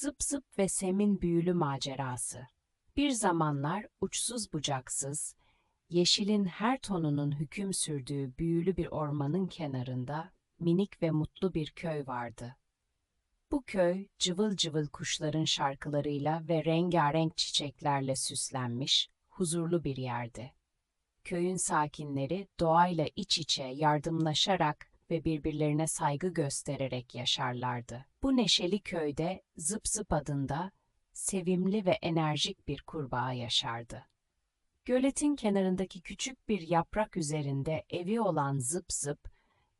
Zıp Zıp ve Sem'in büyülü macerası. Bir zamanlar uçsuz bucaksız, yeşilin her tonunun hüküm sürdüğü büyülü bir ormanın kenarında minik ve mutlu bir köy vardı. Bu köy cıvıl cıvıl kuşların şarkılarıyla ve rengarenk çiçeklerle süslenmiş, huzurlu bir yerdi. Köyün sakinleri doğayla iç içe yardımlaşarak ve birbirlerine saygı göstererek yaşarlardı. Bu neşeli köyde Zıp Zıp adında sevimli ve enerjik bir kurbağa yaşardı. Göletin kenarındaki küçük bir yaprak üzerinde evi olan Zıp Zıp,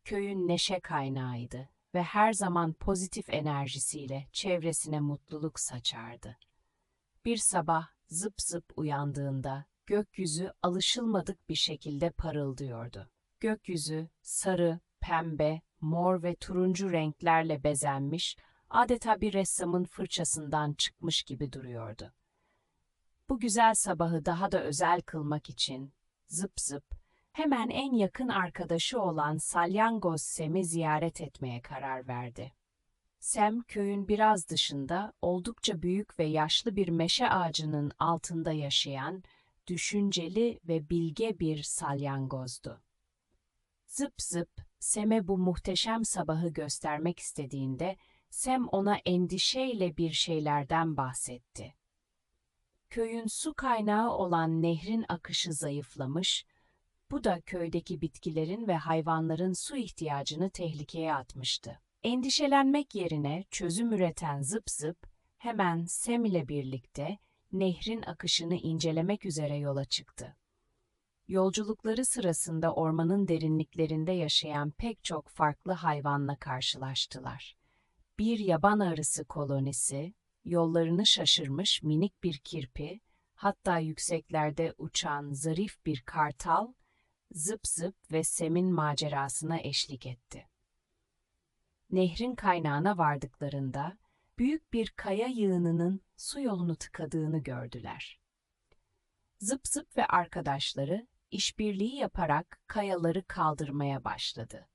köyün neşe kaynağıydı ve her zaman pozitif enerjisiyle çevresine mutluluk saçardı. Bir sabah Zıp Zıp uyandığında gökyüzü alışılmadık bir şekilde parıldıyordu. Gökyüzü sarı, pembe, mor ve turuncu renklerle bezenmiş, adeta bir ressamın fırçasından çıkmış gibi duruyordu. Bu güzel sabahı daha da özel kılmak için zıp zıp hemen en yakın arkadaşı olan Salyangoz Sem'i ziyaret etmeye karar verdi. Sem köyün biraz dışında oldukça büyük ve yaşlı bir meşe ağacının altında yaşayan düşünceli ve bilge bir salyangozdu. Zıp zıp Sem'e bu muhteşem sabahı göstermek istediğinde Sem ona endişeyle bir şeylerden bahsetti. Köyün su kaynağı olan nehrin akışı zayıflamış, bu da köydeki bitkilerin ve hayvanların su ihtiyacını tehlikeye atmıştı. Endişelenmek yerine çözüm üreten Zıp Zıp hemen Sem ile birlikte nehrin akışını incelemek üzere yola çıktı. Yolculukları sırasında ormanın derinliklerinde yaşayan pek çok farklı hayvanla karşılaştılar. Bir yaban arısı kolonisi, yollarını şaşırmış minik bir kirpi, hatta yükseklerde uçan zarif bir kartal, zıp zıp ve Sem'in macerasına eşlik etti. Nehrin kaynağına vardıklarında, büyük bir kaya yığınının su yolunu tıkadığını gördüler. Zıp zıp ve arkadaşları işbirliği yaparak kayaları kaldırmaya başladı.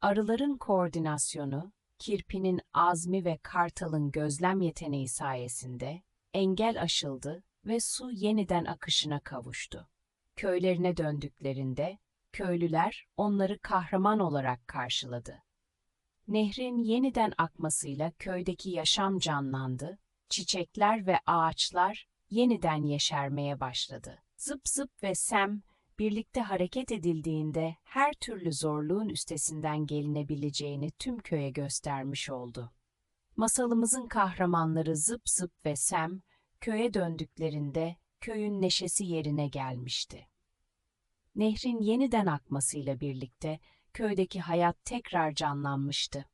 Arıların koordinasyonu, kirpinin azmi ve kartalın gözlem yeteneği sayesinde engel aşıldı ve su yeniden akışına kavuştu. Köylerine döndüklerinde köylüler onları kahraman olarak karşıladı. Nehrin yeniden akmasıyla köydeki yaşam canlandı, çiçekler ve ağaçlar yeniden yeşermeye başladı. Zıp zıp ve Sem birlikte hareket edildiğinde her türlü zorluğun üstesinden gelinebileceğini tüm köye göstermiş oldu. Masalımızın kahramanları Zıp Zıp ve Sem köye döndüklerinde köyün neşesi yerine gelmişti. Nehrin yeniden akmasıyla birlikte köydeki hayat tekrar canlanmıştı.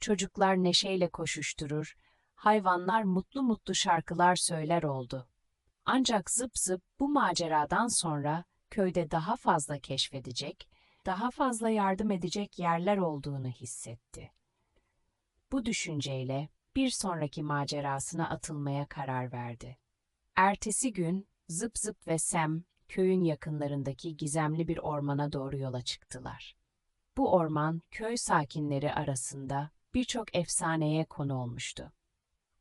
Çocuklar neşeyle koşuşturur, hayvanlar mutlu mutlu şarkılar söyler oldu. Ancak Zıp Zıp bu maceradan sonra köyde daha fazla keşfedecek, daha fazla yardım edecek yerler olduğunu hissetti. Bu düşünceyle bir sonraki macerasına atılmaya karar verdi. Ertesi gün Zıp Zıp ve Sam köyün yakınlarındaki gizemli bir ormana doğru yola çıktılar. Bu orman köy sakinleri arasında birçok efsaneye konu olmuştu.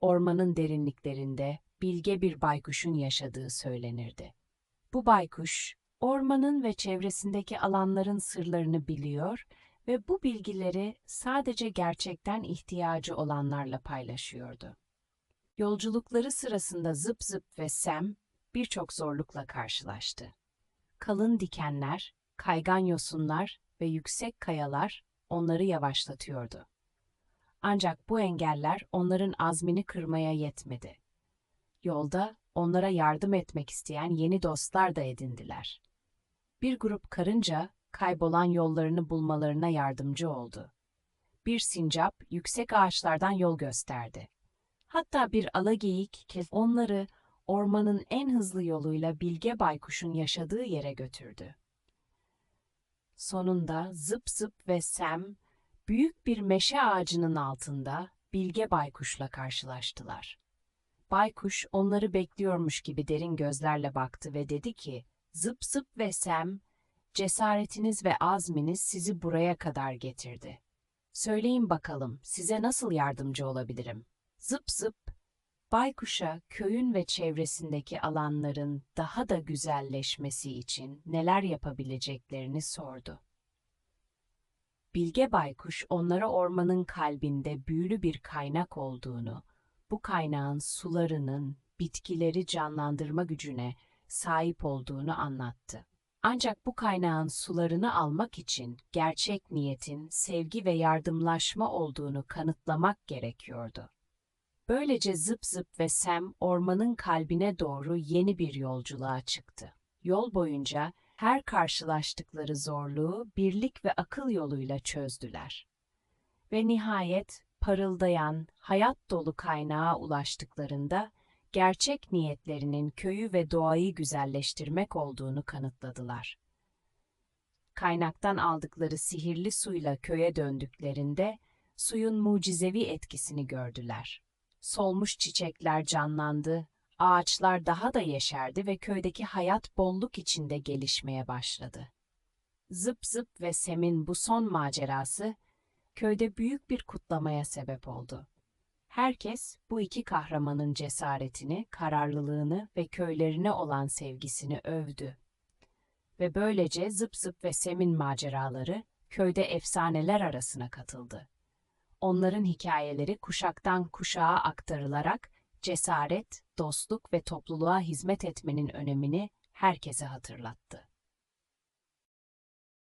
Ormanın derinliklerinde bilge bir baykuşun yaşadığı söylenirdi. Bu baykuş ormanın ve çevresindeki alanların sırlarını biliyor ve bu bilgileri sadece gerçekten ihtiyacı olanlarla paylaşıyordu. Yolculukları sırasında Zıp Zıp ve Sam birçok zorlukla karşılaştı. Kalın dikenler, kaygan yosunlar ve yüksek kayalar onları yavaşlatıyordu. Ancak bu engeller onların azmini kırmaya yetmedi. Yolda onlara yardım etmek isteyen yeni dostlar da edindiler bir grup karınca kaybolan yollarını bulmalarına yardımcı oldu. Bir sincap yüksek ağaçlardan yol gösterdi. Hatta bir alageyik onları ormanın en hızlı yoluyla Bilge Baykuş'un yaşadığı yere götürdü. Sonunda Zıp Zıp ve Sam büyük bir meşe ağacının altında Bilge Baykuş'la karşılaştılar. Baykuş onları bekliyormuş gibi derin gözlerle baktı ve dedi ki, Zıp zıp ve Sem, cesaretiniz ve azminiz sizi buraya kadar getirdi. Söyleyin bakalım, size nasıl yardımcı olabilirim? Zıp zıp, Baykuş'a köyün ve çevresindeki alanların daha da güzelleşmesi için neler yapabileceklerini sordu. Bilge Baykuş onlara ormanın kalbinde büyülü bir kaynak olduğunu, bu kaynağın sularının bitkileri canlandırma gücüne sahip olduğunu anlattı. Ancak bu kaynağın sularını almak için gerçek niyetin sevgi ve yardımlaşma olduğunu kanıtlamak gerekiyordu. Böylece Zıp Zıp ve Sam ormanın kalbine doğru yeni bir yolculuğa çıktı. Yol boyunca her karşılaştıkları zorluğu birlik ve akıl yoluyla çözdüler. Ve nihayet parıldayan, hayat dolu kaynağa ulaştıklarında gerçek niyetlerinin köyü ve doğayı güzelleştirmek olduğunu kanıtladılar. Kaynaktan aldıkları sihirli suyla köye döndüklerinde suyun mucizevi etkisini gördüler. Solmuş çiçekler canlandı, ağaçlar daha da yeşerdi ve köydeki hayat bolluk içinde gelişmeye başladı. Zıp Zıp ve Sem'in bu son macerası köyde büyük bir kutlamaya sebep oldu. Herkes bu iki kahramanın cesaretini, kararlılığını ve köylerine olan sevgisini övdü. Ve böylece Zıp Zıp ve Sem'in maceraları köyde efsaneler arasına katıldı. Onların hikayeleri kuşaktan kuşağa aktarılarak cesaret, dostluk ve topluluğa hizmet etmenin önemini herkese hatırlattı.